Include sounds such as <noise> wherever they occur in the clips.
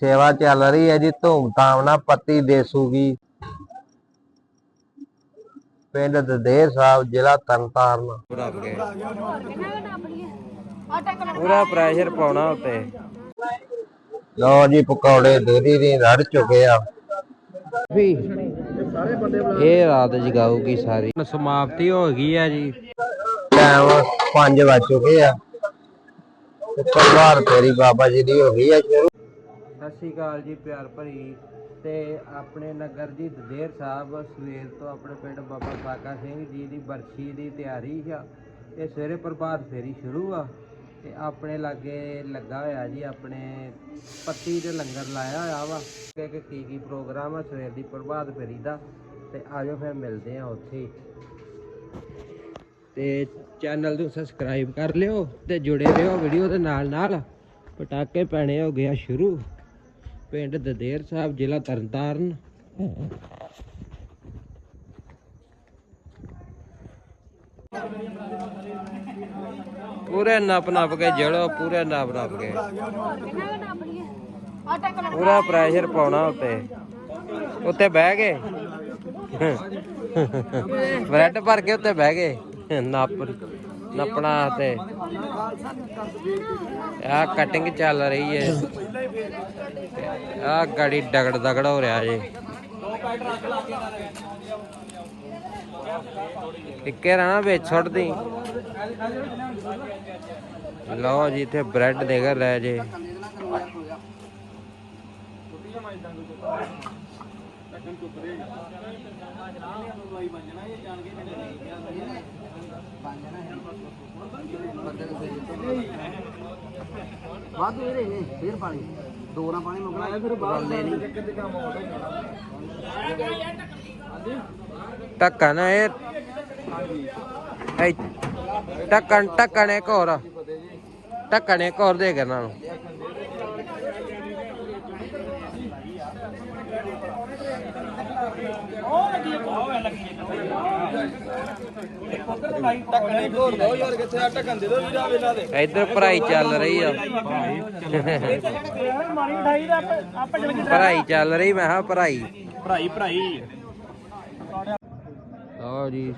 ਸੇਵਾ ਚੱਲ ਰਹੀ ਹੈ ਜੀ ਧੂਮਧਾਮ ਨਾਲ ਪੱਤੀ ਦੇਸੂਗੀ। ਪਿੰਡ ਦਦੇਰ ਸਾਹਿਬ ਜ਼ਿਲ੍ਹਾ ਤਰਨਤਾਰਨ। ਪੂਰਾ ਪ੍ਰੈਸ਼ਰ ਪਾਉਣਾ ਉੱਤੇ। ਲੋ ਜੀ ਪਕੌੜੇ ਦੁਧੀ ਦੀ ਰੜ ਚੁੱਕੇ ਆ। ਵੀ ਇਹ ਰਾਤ ਜਗਾਊਗੀ ਸਾਰੀ। ਸਮਾਪਤੀ ਹੋ ਗਈ ਆ ਜੀ। ਟਾਈਮ 5 ਵੱਜ ਚੁੱਕੇ ਆ। ਤੇ ਪਰਿਵਾਰ ਤੇਰੀ ਬਾਬਾ ਜੀ ਦੀ ਹੋ ਗਈ ਆ ਸ਼ੁਰੂ। ਸ਼੍ਰੀ ਅਕਾਲ ਜੀ, ਪਿਆਰ ਭਰੀ। ਤੇ ਆਪਣੇ ਨਗਰ ਜੀ ਦਦੇਰ ਸਾਹਿਬ, ਸਵੇਰ ਤੋਂ ਆਪਣੇ ਪਿੰਡ ਬਾਬਾ ਸਾਕਾ ਸਿੰਘ ਜੀ ਦੀ ਬਰਸ਼ੀ ਦੀ ਤਿਆਰੀ ਆ। ਇਹ ਸਵੇਰੇ ਪ੍ਰਭਾਤ ਫੇਰੀ ਸ਼ੁਰੂ ਆ ਤੇ ਆਪਣੇ ਲਾਗੇ ਲੱਗਾ ਹੋਇਆ ਜੀ, ਆਪਣੇ ਪੱਤੀ ਦੇ ਲੰਗਰ ਲਾਇਆ ਹੋਇਆ ਵਾ। ਕਿ ਕੀ ਕੀ ਪ੍ਰੋਗਰਾਮ ਆ, ਸਵੇਰ ਦੀ ਪ੍ਰਭਾਤ ਫੇਰੀ ਦਾ। ਤੇ ਆਜੋ ਫਿਰ ਮਿਲਦੇ ਆ ਉੱਥੇ। ਹੀ ਤੇ ਚੈਨਲ ਨੂੰ ਸਬਸਕ੍ਰਾਈਬ ਕਰ ਲਿਓ ਤੇ ਜੁੜੇ ਰਹੋ ਵੀਡੀਓ ਦੇ ਨਾਲ ਨਾਲ ਪਟਾਕੇ ਪੈਣੇ ਹੋ ਗਿਆ ਸ਼ੁਰੂ। ਪਿੰਡ ਦਦੇਰ ਸਾਹਿਬ, ਜ਼ਿਲ੍ਹਾ ਤਰਨਤਾਰਨ। ਪੂਰੇ ਨੱਪ ਨੱਪ ਕੇ ਜੜੋ, ਪੂਰੇ ਨੱਪ ਨੱਪ ਕੇ। ਪੂਰਾ ਪ੍ਰੈਸ਼ਰ ਪਾਉਣਾ ਉੱਤੇ। ਉੱਤੇ ਬਹਿ ਗਏ। ਬ੍ਰੈਡ ਭਰ ਕੇ ਉੱਤੇ ਬਹਿ ਗਏ। ਨੱਪ, ਨੱਪਣਾ ਤੇ। ਆ ਕਟਿੰਗ ਚੱਲ ਰਹੀ ਹੈ ਆ ਗਾੜੀ ਡਗੜ ਦਗੜ ਹੋ ਰਿਹਾ ਜੇ। ਇੱਕੇ ਰਹਿਣਾ ਵਿੱਚ ਛੱਡਦੀ ਲਓ ਜੀ, ਇੱਥੇ ਬ੍ਰੈਡ ਦੇ ਕੇ ਲੈ ਜੇ। ਵਾਧੂ ਇਹਦੇ ਨੇ ਫੇਰ ਪਾਣੀ ਦੋ ਨਾ ਪਾਣੀ ਮੁਕਣਾ ਫਿਰ ਬਾਹਰ ਨਹੀਂ। ਢੱਕਣ ਇਹ। ਇਹ ਢੱਕਣ ਢੱਕਣ ਇੱਕ ਹੋਰ। ਢੱਕਣ ਇੱਕ ਹੋਰ ਦੇ ਕੇ ਇਹਨਾਂ ਇੱਧਰ ਭਰਾਈ ਚੱਲ ਰਹੀ ਆ। ਮਾਰੀ ਭਰਾਈ ਚੱਲ ਰਹੀ, ਮੈਂ ਹਾਂ ਭਰਾਈ ਭਰਾਈ ਭਰਾਈ ਲਓ ਜੀ,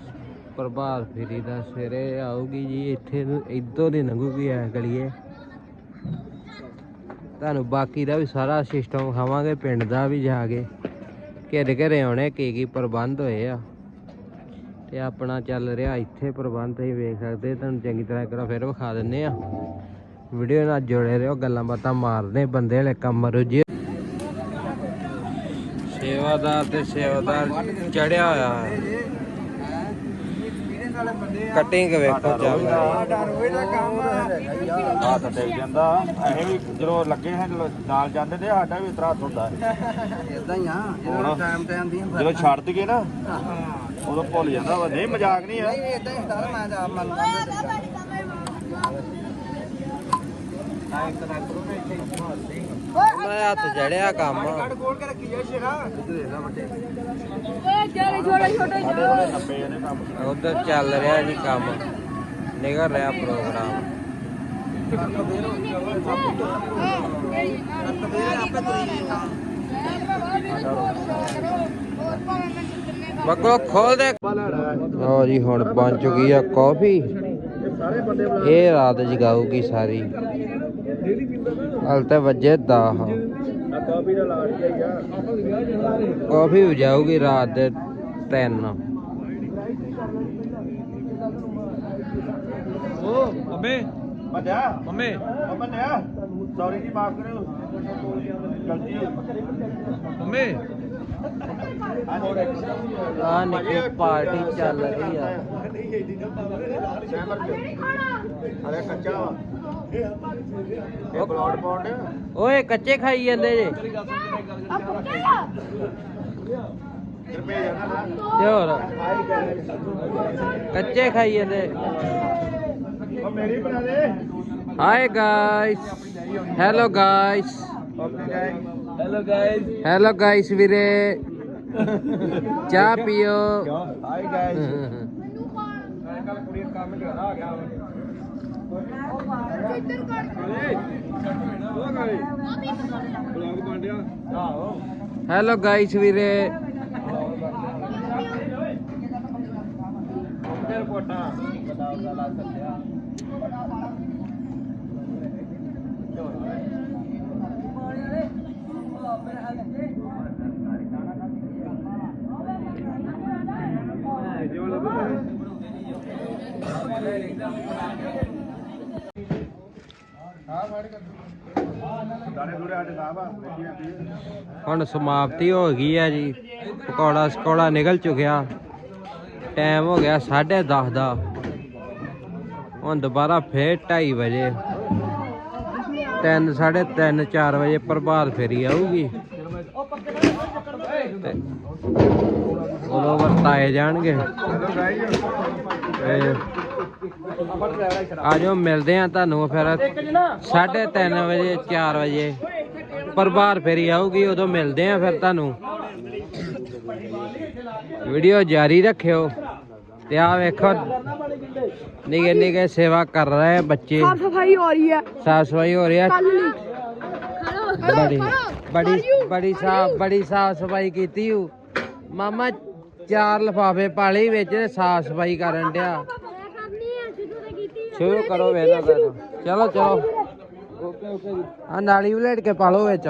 ਪ੍ਰਭਾਤ ਫੇਰੀ ਦਾ ਸਵੇਰੇ ਆਊਗੀ ਜੀ, ਇੱਥੇ ਨੂੰ ਇੱਧਰੋਂ ਦੀ ਲੰਘੂਗੀ ਐ ਗਲੀਏ ਤੁਹਾਨੂੰ ਬਾਕੀ ਦਾ ਵੀ ਸਾਰਾ ਸਿਸਟਮ ਖਾਵਾਂਗੇ ਪਿੰਡ ਦਾ ਵੀ ਜਾ ਕੇ। ਘੇਰੇ ਘੇਰੇ ਆਉਣੇ ਕੀ ਕੀ ਪ੍ਰਬੰਧ ਹੋਏ ਆ। ਤੇ ਆਪਣਾ ਚੱਲ ਰਿਹਾ ਇੱਥੇ ਪ੍ਰਬੰਧ, ਤੁਸੀਂ ਵੇਖ ਸਕਦੇ ਤੁਹਾਨੂੰ ਚੰਗੀ ਤਰ੍ਹਾਂ ਇੱਕ ਵਾਰ ਫਿਰ ਵਿਖਾ ਦਿੰਨੇ ਆ। ਵੀਡੀਓ ਨਾਲ ਜੁੜੇ ਰਹੋ, ਗੱਲਾਂ ਬਾਤਾਂ ਮਾਰਦੇ, ਬੰਦੇ ਵਾਲੇ ਕੰਮ ਰੁਝੇ। ਸੇਵਾਦਾਰ ਤੇ ਸੇਵਾਦਾਰ ਚੜਿਆ ਹੋਇਆ। ਹੈ ਕਟਿੰਗ ਵੇਖੋ ਚੱਲ ਹੈ। ਹੱਥ ਡਿੱਗ ਜਾਂਦਾ। ਅਸੀਂ ਵੀ ਜਦੋਂ ਲੱਗੇ ਹਾਂ ਨਾਲ ਜਾਂਦੇ ਤੇ ਸਾਡਾ ਵੀ ਇਤਰਾ ਹੱਥ ਹੁੰਦਾ ਇਦਾਂ ਹੀ ਆ ਜਦੋਂ ਟਾਈਮ ਟਾਈਮ ਦੀ ਜਦੋਂ ਛੱਡ ਦਈਏ ਨਾ ਉਦੋਂ ਭੁੱਲ ਜਾਂਦਾ ਵਾ। ਨਹੀਂ ਮਜ਼ਾਕ ਨਹੀਂ ਆ। ਨਹੀਂ ਇਦਾਂ ਹੀ ਹੁੰਦਾ ਮੈਂ ਤਾਂ ਮੰਨ ਮੈਂ ਹੱਥ ਜੜਿਆ ਕੰਮ। ਕੋਲ ਕੇ ਰੱਖੀ ਜਾ ਸ਼ੇਰਾ ਵੱਡੇ ਨੱਬੇ ਇਹਨੇ ਕੰਮ ਉਧਰ ਚੱਲ ਰਿਹਾ ਜੀ ਕੰਮ। ਨਿਕਲ ਰਿਹਾ ਪ੍ਰੋਗਰਾਮ। ਬੱਕੋ ਖੋਲ ਦੇ। ਲਓ ਜੀ, ਹੁਣ ਬਣ ਚੁੱਕੀ ਆ ਕਾਫੀ। ਇਹ ਰਾਤ ਜਗਾਊਗੀ ਸਾਰੀ। ਹਲ ਤੇ ਵੱਜੇ 10 ਆ ਕਾਪੀ ਦਾ ਲਾੜ ਹੀ ਆ ਕਾਫੀ ਹੋ ਜਾਊਗੀ ਰਾਤ ਦੇ 3 ਓ ਮੰਮੇ। ਮੰਨਿਆ ਮੰਮੇ। ਮੰਨਿਆ ਸੌਰੀ ਜੀ ਮਾਫ ਕਰਿਓ। ਗਲਤੀ ਮੰਮੇ। ਆ ਨਿੱਕੀ ਪਾਰਟੀ ਚੱਲ ਰਹੀ ਆ। ਅਰੇ ਕੱਚਾ ਵਾ। ਇਹ ਬਲੌਡ ਓਏ ਕੱਚੇ ਖਾਈ ਜਾਂਦੇ ਜੇ। ਤੇ ਹੋਰ? ਕੱਚੇ ਖਾਈ ਜਾਂਦੇ। ਉਹ ਮੇਰੀ ਬਣਾ ਦੇ hi guys hello guys hello guys hello guys ਵੀਰੇ। ਚਾਹ ਪੀਓ। ਹਾਈ ਗਾਇਸ <laughs> ਮੈਂ ਕੱਲ ਕੁੜੀ ਕੰਮ ਜ਼ਿਆਦਾ ਆ ਗਿਆ। ਹੈਲੋ ਗਾਇਸ ਵੀਰੇ। ਦਾਣੇ ਦੂਰੇ ਸਾਡੇ ਹੁਣ ਸਮਾਪਤੀ ਹੋ ਗਈ ਹੈ ਜੀ। ਪਕੌੜਾ ਸਕੌੜਾ ਨਿਕਲ ਚੁੱਕਿਆ। ਟਾਈਮ ਹੋ ਗਿਆ 10:30 ਦਾ। ਹੁਣ ਦੁਬਾਰਾ ਫੇਰ 2:30 ਵਜੇ। 3 3:30 4 ਵਜੇ ਪ੍ਰਭਾਤ ਫੇਰੀ ਆਊਗੀ। ਉਦੋਂ ਵਰਤਾਏ ਜਾਣਗੇ। ਤੇ ਆਜੋ ਮਿਲਦੇ ਆ ਤੁਹਾਨੂੰ ਫਿਰ 3:30 ਵਜੇ 4 ਵਜੇ ਪ੍ਰਭਾਤ ਫੇਰੀ ਆਊਗੀ ਉਦੋਂ ਮਿਲਦੇ ਆ ਫਿਰ ਤੁਹਾਨੂੰ ਵੀਡੀਓ ਜਾਰੀ ਰੱਖਿਓ ਤੇ ਆ ਵੇਖੋ ਨਿਗੇ ਨਿਗੇ ਸੇਵਾ ਕਰ ਰਹੇ ਬੱਚੇ ਸਾਫ਼ ਸਫ਼ਾਈ ਹੋ ਰਹੀ ਹੈ ਸਾਫ਼ ਸਫ਼ਾਈ ਹੋ ਰਹੀ ਹੈ ਬੜੀ ਬੜੀ ਸਾਫ਼ ਬੜੀ ਸਾਫ਼ ਸਫ਼ਾਈ ਕੀਤੀ ਹੂ ਮਾਮਾ ਚਾਰ ਲਫਾਫੇ ਪਾਲੇ ਵਿੱਚ ਸਾਫ਼ ਸਫ਼ਾਈ ਕਰਨ ਡਿਆ ਸ਼ੁਰੂ ਕਰੋ ਵੇਲਾ ਕਰੋ। ਚਲੋ ਚਲੋ। ਆ ਨਾਲੀ ਵਲੇਟ ਕੇ ਪਾ ਲਓ ਵਿੱਚ।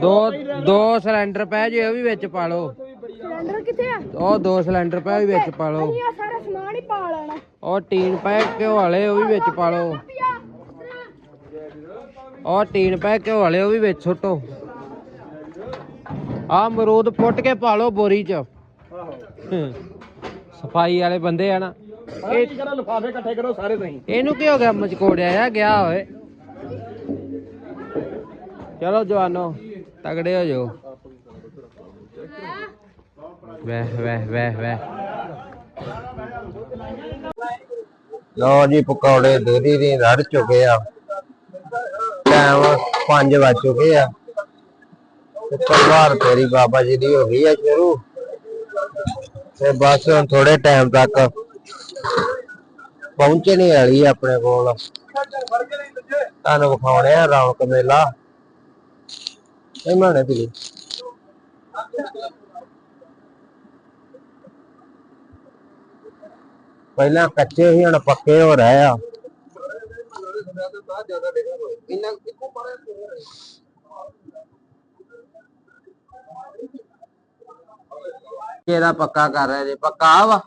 ਦੋ ਦੋ ਸਿਲੰਡਰ ਪੈ ਜੇ ਉਹ ਵੀ ਵਿੱਚ ਪਾ ਲਓ ਸਿਲੰਡਰ ਕਿੱਥੇ ਆ? ਉਹ ਦੋ ਸਿਲੰਡਰ ਪੈ ਉਹ ਵੀ ਵਿੱਚ ਪਾ ਲਓ ਅਸੀਂ ਆ ਸਾਰਾ ਸਮਾਨ ਹੀ ਪਾ ਲੈਣਾ। ਉਹ ਟੀਨ ਪੈ ਘਿਓ ਵਾਲੇ ਉਹ ਵੀ ਵਿੱਚ ਪਾ ਲਓ ਉਹ ਟੀਨ ਪੈ ਘਿਓ ਵਾਲੇ ਉਹ ਵੀ ਵਿੱਚ ਸੁੱਟੋ। ਆ ਅਮਰੂਦ ਪੁੱਟ ਕੇ ਪਾ ਲਓ ਬੋਰੀ 'ਚ। ਸਫ਼ਾਈ ਵਾਲੇ ਬੰਦੇ ਆ ਨਾ। ਇਹ ਕਰੋ ਲਫਾਫੇ ਇਕੱਠੇ ਕਰੋ ਸਾਰੇ ਤੁਸੀਂ। ਇਹਨੂੰ ਕੀ ਹੋ ਗਿਆ ਮਚਕੋੜਿਆ ਆ ਗਿਆ ਓਏ ਚਲੋ ਜਵਾਨੋ ਤਗੜੇ ਹੋ ਜਾਓ। ਵੈਹ ਵੈਹ ਵੈਹ ਵੈਹ। ਲੋ ਜੀ ਪਕੌੜੇ ਦੂਰੀ ਦੀ ਰੜ ਚੁੱਕੇ ਆ। ਟਾਈਮ 5 ਵੱਜ ਚੁੱਕੇ ਆ। ਪਰਿਵਾਰ ਤੇਰੀ ਬਾਬਾ ਜੀ ਦੀ ਹੋ ਗਈ ਆ ਸ਼ੁਰੂ। ਤੇ ਬਸ ਹੁਣ ਥੋੜੇ ਟਾਈਮ ਤੱਕ ਪਹੁੰਚਣੀ ਵਾਲੀ ਆ ਆਪਣੇ ਕੋਲ। ਤੁਹਾਨੂੰ ਵਿਖਾਉਣੇ ਆ ਰੌਣਕ ਮੇਲਾ। ਇਹ ਮਾਣੇ ਪੀ ਪਹਿਲਾਂ ਕੱਚੇ ਸੀ, ਹੁਣ ਪੱਕੇ ਹੋ ਰਹੇ ਆ। ਕਿਹਦਾ ਪੱਕਾ ਕਰ ਰਿਹਾ ਜੇ। ਪੱਕਾ ਵਾ।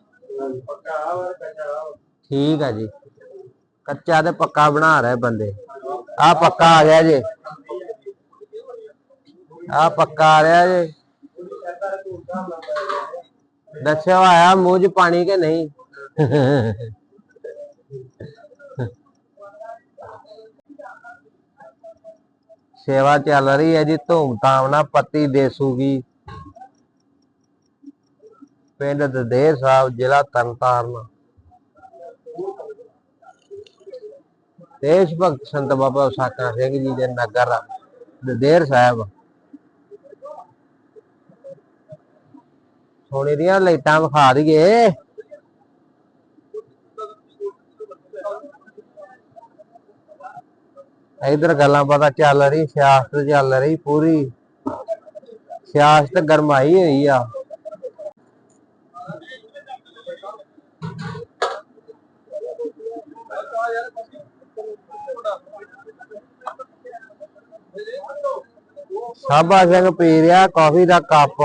ਠੀਕ ਆ ਜੀ। ਕੱਚਾ ਤੇ ਪੱਕਾ ਬਣਾ ਰਹੇ ਬੰਦੇ। ਆ ਪੱਕਾ ਆ ਗਿਆ ਜੀ। ਆ ਪੱਕਾ ਆ ਰਿਹਾ ਜੀ। ਦੱਸਿਆ ਆਇਆ ਮੂੰਹ 'ਚ ਪਾਣੀ ਕਿ ਨਹੀਂ? ਸੇਵਾ ਚੱਲ ਰਹੀ ਹੈ ਜੀ। ਧੂਮ ਧਾਮ ਨਾਲ ਪਤੀ ਦੇਸੂਗੀ। ਪਿੰਡ ਦਦੇਰ ਸਾਹਿਬ, ਜ਼ਿਲ੍ਹਾ ਤਰਨਤਾਰਨ। ਦੇਸ਼ ਭਗਤ ਸੰਤ ਬਾਬਾ ਸਾਕਾ ਸਿੰਘ ਜੀ ਦੇ ਨਗਰ, ਦਦੇਰ ਸਾਹਿਬ। ਸੋਨੇ ਦੀਆਂ ਲਾਈਟਾਂ ਵਿਖਾ ਦਈਏ। ਇਧਰ ਗੱਲਾਂ ਪਤਾ ਚੱਲ ਰਹੀ, ਸਿਆਸਤ ਚੱਲ ਰਹੀ ਪੂਰੀ। ਸਿਆਸਤ ਗਰਮਾਈ ਹੋਈ ਆ। ਸਾਬਾ ਸਿੰਘ ਪੀ ਰਿਹਾ ਕਾਫੀ ਦਾ ਕੱਪ।